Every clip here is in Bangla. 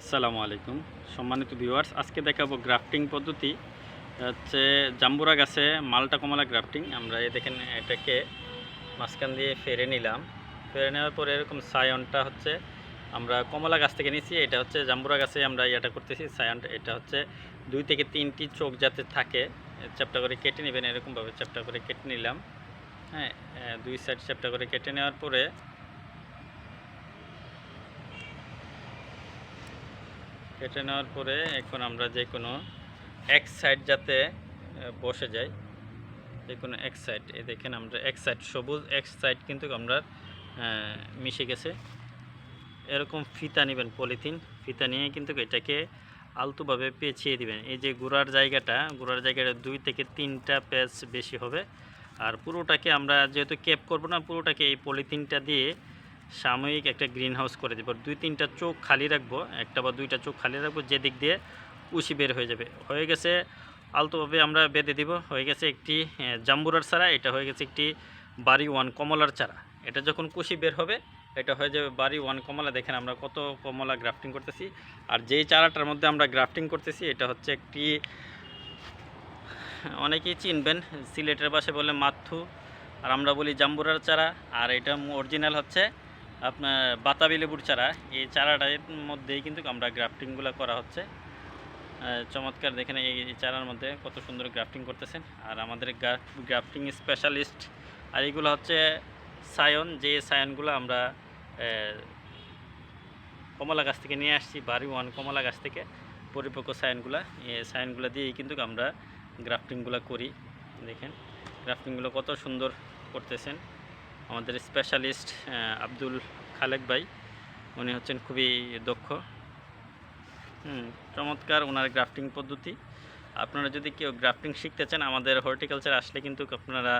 আসসালামু আলাইকুম। সম্মানিত ভিউয়ার্স, আজকে দেখাবো গ্রাফটিং পদ্ধতি। হচ্ছে জাম্বুরা গাছে মালটা কমলা গ্রাফটিং। আমরা এই দেখেন এটাকে মাঝখান দিয়ে ফেরে নিলাম। ফেরে নেওয়ার পরে এরকম সায়নটা হচ্ছে, আমরা কমলা গাছ থেকে নিয়েছি এটা হচ্ছে জাম্বুরা গাছে আমরা এটা করতেছি। সায়নটা, এটা হচ্ছে দুই থেকে তিনটি চোখ যাতে থাকে, চ্যাপটা করে কেটে নেবেন। এরকমভাবে চ্যাপটা করে কেটে নিলাম। হ্যাঁ দুই সাইড চ্যাপটা করে কেটে নেওয়ার পরে কেটে নেওয়ার পরে এখন আমরা যে কোনো এক সাইড যাতে বসে যাই, যে কোনো এক সাইড এ দেখেন আমরা এক সাইড সবুজ, এক সাইড কিন্তু আমরা মিশে গেছে। এরকম ফিতা নেবেন, পলিথিন ফিতা নিয়ে কিন্তু এটাকে আলতোভাবে পেঁচিয়ে দিবেন। এই যে গোড়ার জায়গাটা গোড়ার জায়গাটা দুই থেকে তিনটা পেঁচ বেশি হবে। আর পুরোটাকে আমরা যেহেতু ক্যাপ করব না, পুরোটাকে এই পলিথিনটা দিয়ে সাময়িক একটা গ্রিন হাউস করে দেবো। দুই, তিনটা চোখ খালি রাখব, একটা বা দুইটা চোখ খালি রাখব যে দিক দিয়ে কুশি বের হয়ে যাবে। হয়ে গেছে, আলতোভাবে আমরা বেঁধে দিব। হয়ে গেছে একটি জাম্বুরার চারা, এটা হয়ে গেছে একটি বাড়ি ওয়ান কমলার চারা। এটা যখন কুশি বের হবে, এটা হয়ে যাবে বাড়ি ওয়ান কমলা। দেখেন আমরা কত কমলা গ্রাফটিং করতেছি। আর যেই চারাটার মধ্যে আমরা গ্রাফটিং করতেছি, এটা হচ্ছে একটি, অনেকেই চিনবেন, সিলেটের পাশে বলে মাথু। আর আমরা বলি জাম্বুরার চারা। আর এটা অরিজিনাল হচ্ছে আপনার বাতাবি লেবুর চারা, এই চারাটার মধ্যেই কিন্তু আমরা গ্রাফটিংগুলো করা হচ্ছে। চমৎকার দেখেন এই চারার মধ্যে কত সুন্দর গ্রাফটিং করতেছেন। আর আমাদের গ্রাফটিং স্পেশালিস্ট, আর এইগুলো হচ্ছে সায়ন, যে সায়নগুলো আমরা কমলা গাছ থেকে নিয়ে আসছি বাড়ি ওয়ান কমলা গাছ থেকে, পরিপক্ক সায়নগুলা। এই সায়নগুলো দিয়েই কিন্তু আমরা গ্রাফটিংগুলো করি। দেখেন, গ্রাফটিংগুলো কত সুন্দর করতেছেন। আমাদের স্পেশালিস্ট আব্দুল খালেক ভাই। উনি হচ্ছেন খুবই দক্ষ। চমৎকার ওনার গ্রাফটিং পদ্ধতি। আপনারা যদি কেউ গ্রাফটিং শিখতে চান, আমাদের হর্টিকালচার আসলে কিন্তু আপনারা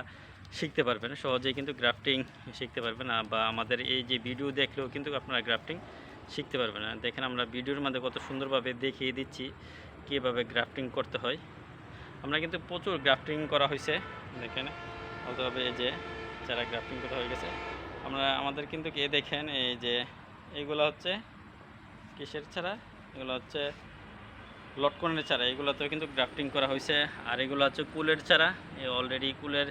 শিখতে পারবেন। সহজেই কিন্তু গ্রাফটিং শিখতে পারবেন বা আমাদের এই যে ভিডিও দেখলেও কিন্তু আপনারা গ্রাফটিং শিখতে পারবেন দেখেন আমরা ভিডিওর মধ্যে কত সুন্দরভাবে দেখিয়ে দিচ্ছি, কীভাবে গ্রাফটিং করতে হয়। আমরা কিন্তু প্রচুর গ্রাফটিং করা হয়েছে দেখেন ভালোভাবে এই যে যারা গ্রাফটিং করা হয়ে গেছে, আমরা, আমাদের কিন্তু কে দেখেন, এই যে এইগুলো হচ্ছে কিসের ছাড়া? এগুলো হচ্ছে লটকনের চারা এগুলোতেও কিন্তু গ্রাফটিং করা হয়েছে, আর এগুলো হচ্ছে কুলের চারা অলরেডি কুলের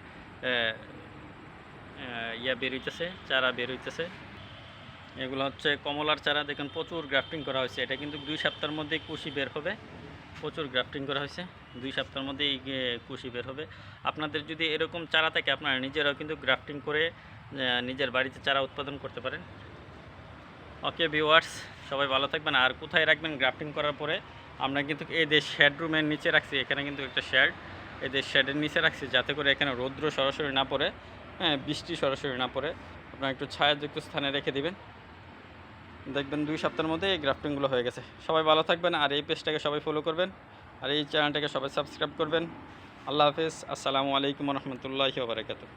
ইয়া বের হইতেছে, চারা বের হইতেছে। এগুলো হচ্ছে কমলার চারা, দেখুন প্রচুর গ্রাফটিং করা হয়েছে, এটা কিন্তু দুই সপ্তাহের মধ্যেই কুশি বের হবে। প্রচুর গ্রাফটিং করা হয়েছে। দুই সপ্তাহের মধ্যেই এ, কুশি বের হবে। আপনাদের যদি এরকম চারা থাকে আপনারা নিজেরাও কিন্তু গ্রাফটিং করে নিজের বাড়িতে চারা উৎপাদন করতে পারেন। ওকে ভিউয়ার্স সবাই ভালো থাকবেন। আর কোথায় রাখবেন গ্রাফটিং করার পরে? আমরা কিন্তু এই যে শেড রুমের নিচে রাখছি এখানে কিন্তু একটা শেড। এই যে শেডের নিচে রাখছি যাতে করে এখানে রৌদ্র সরাসরি না পড়ে হ্যাঁ বৃষ্টি সরাসরি না পড়ে। আপনারা একটু ছায়াযুক্ত স্থানে রেখে দিবেন। দেখবেন দুই সপ্তাহের মধ্যে এই গ্রাফটিংগুলো হয়ে গেছে। সবাই ভালো থাকবেন আর এই পেজটাকে সবাই ফলো করবেন আর এই চ্যানেলটাকে সবাই সাবস্ক্রাইব করবেন। আল্লাহ হাফিজ। আসসালামু আলাইকুম রহমতুল্লাহি বারাকাতুহ।